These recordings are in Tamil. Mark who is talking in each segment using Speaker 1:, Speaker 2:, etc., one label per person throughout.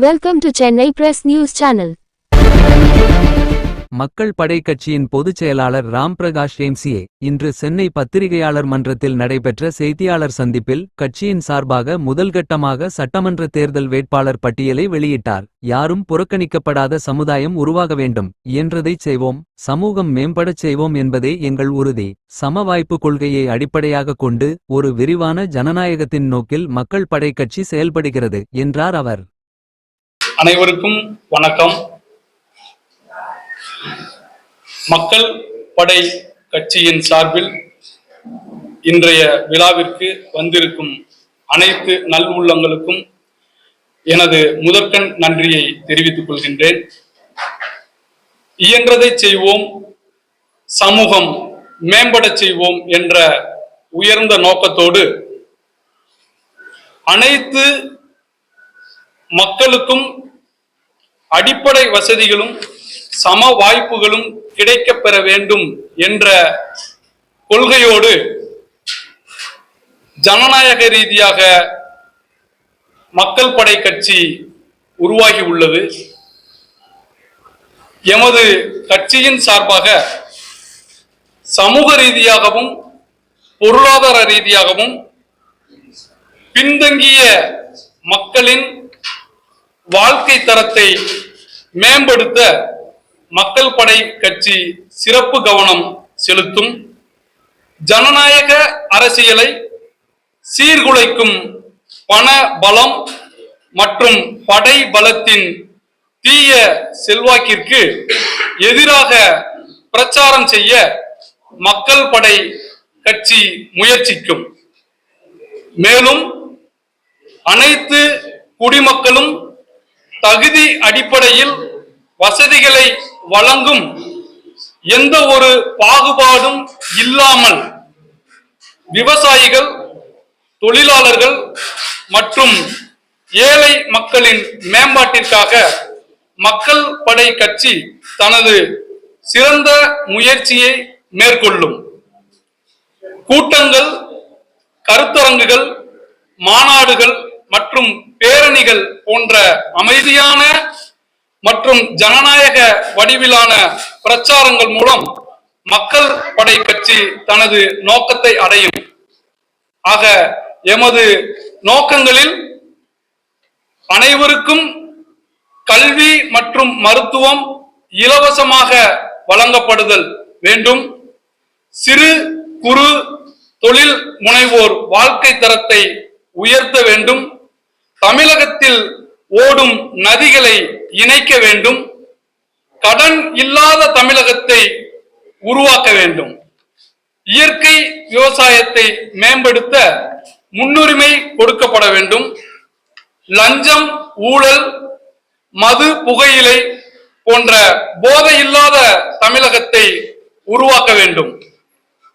Speaker 1: Welcome to Chennai press news channel
Speaker 2: Makkal Padai கட்சியின் பொதுச் செயலாளர் ராம் பிரகாஷ் ஏம்சியே இன்று சென்னை பத்திரிகையாளர் மன்றத்தில் நடைபெற்ற செய்தியாளர் சந்திப்பில் கட்சியின் சார்பாக முதல்கட்டமாக சட்டமன்ற தேர்தல் வேட்பாளர் பட்டியலை வெளியிட்டார். யாரும் புறக்கணிக்கப்படாத சமுதாயம் உருவாக வேண்டும். இயன்றதைச் செய்வோம் சமூகம் மேம்படச் செய்வோம் என்பதே எங்கள் உறுதி. சம வாய்ப்பு கொள்கையை அடிப்படையாகக் கொண்டு ஒரு விரிவான ஜனநாயகத்தின் நோக்கில் மக்கள் படை கட்சி செயல்படுகிறது என்றார் அவர்.
Speaker 3: அனைவருக்கும் வணக்கம். மக்கள் படை கட்சியின் சார்பில் இன்றைய விழாவிற்கு வந்திருக்கும் அனைத்து நல்வுள்ளங்களுக்கும் எனது முதற்கண் நன்றியை தெரிவித்துக் கொள்கின்றேன். இயன்றதை செய்வோம் சமூகம் மேம்படச் செய்வோம் என்ற உயர்ந்த நோக்கத்தோடு அனைத்து மக்களுக்கும் அடிப்படை வசதிகளும் சம வாய்ப்புகளும் கிடைக்கப்பெற வேண்டும் என்ற கொள்கையோடு ஜனநாயக ரீதியாக மக்கள் படை கட்சி உருவாகி உள்ளது. எமது கட்சியின் சார்பாக சமூக ரீதியாகவும் பொருளாதார ரீதியாகவும் பின்தங்கிய மக்களின் வாழ்க்கை தரத்தை மேம்படுத்த மக்கள் படை கட்சி சிறப்பு கவனம் செலுத்தும். ஜனநாயக அரசியலை சீர்குலைக்கும் பண பலம் மற்றும் படை பலத்தின் தீய செல்வாக்கிற்கு எதிராக பிரச்சாரம் செய்ய மக்கள் படை கட்சி முயற்சிக்கும். மேலும் அனைத்து குடிமக்களும் தகுதி அடிப்படையில் வசதிகளை வழங்கும் எந்த ஒரு பாகுபாடும் இல்லாமல் விவசாயிகள் தொழிலாளர்கள் மற்றும் ஏழை மக்களின் மேம்பாட்டிற்காக மக்கள் படை கட்சி தனது சிறந்த முயற்சியை மேற்கொள்ளும். கூட்டங்கள் கருத்தரங்குகள் மாநாடுகள் மற்றும் பேரணிகள் போன்ற அமைதியான மற்றும் ஜனநாயக வடிவிலான பிரச்சாரங்கள் மூலம் மக்கள் படை கட்சி தனது நோக்கத்தை அடையும். ஆக எமது நோக்கங்களில் அனைவருக்கும் கல்வி மற்றும் மருத்துவம் இலவசமாக வழங்கப்படுதல் வேண்டும். சிறு குறு தொழில் முனைவோர் வாழ்க்கை தரத்தை உயர்த்த வேண்டும். தமிழகத்தில் ஓடும் நதிகளை இணைக்க வேண்டும். கடன் இல்லாத தமிழகத்தை உருவாக்க வேண்டும். இயற்கை விவசாயத்தை மேம்படுத்த முன்னுரிமை கொடுக்கப்பட வேண்டும். லஞ்சம் ஊழல் மது புகையிலை போன்ற போதையில்லாத தமிழகத்தை உருவாக்க வேண்டும்.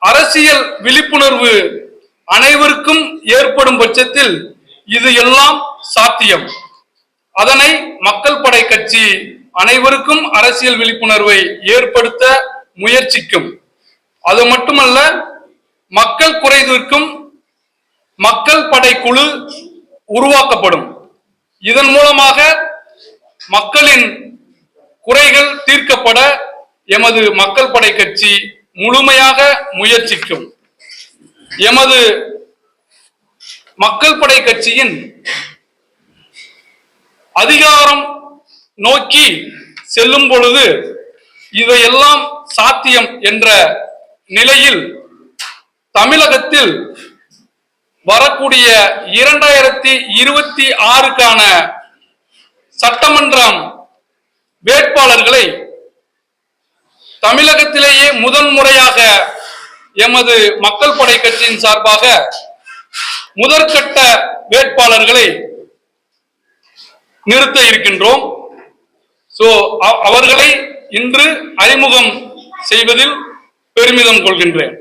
Speaker 3: அரசியல் விழிப்புணர்வு அனைவருக்கும் ஏற்படும் பட்சத்தில் இது எல்லாம் சாத்தியம். அதனை மக்கள் படை கட்சி அனைவருக்கும் அரசியல் விழிப்புணர்வை ஏற்படுத்த முயற்சிக்கும். அது மட்டுமல்ல மக்கள் குறைதீர்க்கும் மக்கள் படை குழு உருவாக்கப்படும். இதன் மூலமாக மக்களின் குறைகள் தீர்க்கப்பட எமது மக்கள் படை கட்சி முழுமையாக முயற்சிக்கும். எமது மக்கள் படை கட்சியின் அதிகாரம் நோக்கி செல்லும் பொழுது இதையெல்லாம் சாத்தியம் என்ற நிலையில் தமிழகத்தில் வரக்கூடிய இரண்டாயிரத்தி இருபத்தி ஆறுக்கான சட்டமன்றம் வேட்பாளர்களை தமிழகத்திலேயே முதன் முறையாக எமது மக்கள் படை கட்சியின் சார்பாக முதற்கட்ட வேட்பாளர்களை நிறுத்த இருக்கின்றோம். சோ அவர்களை இன்று அறிமுகம் செய்வதில் பெருமிதம் கொள்கின்றேன்.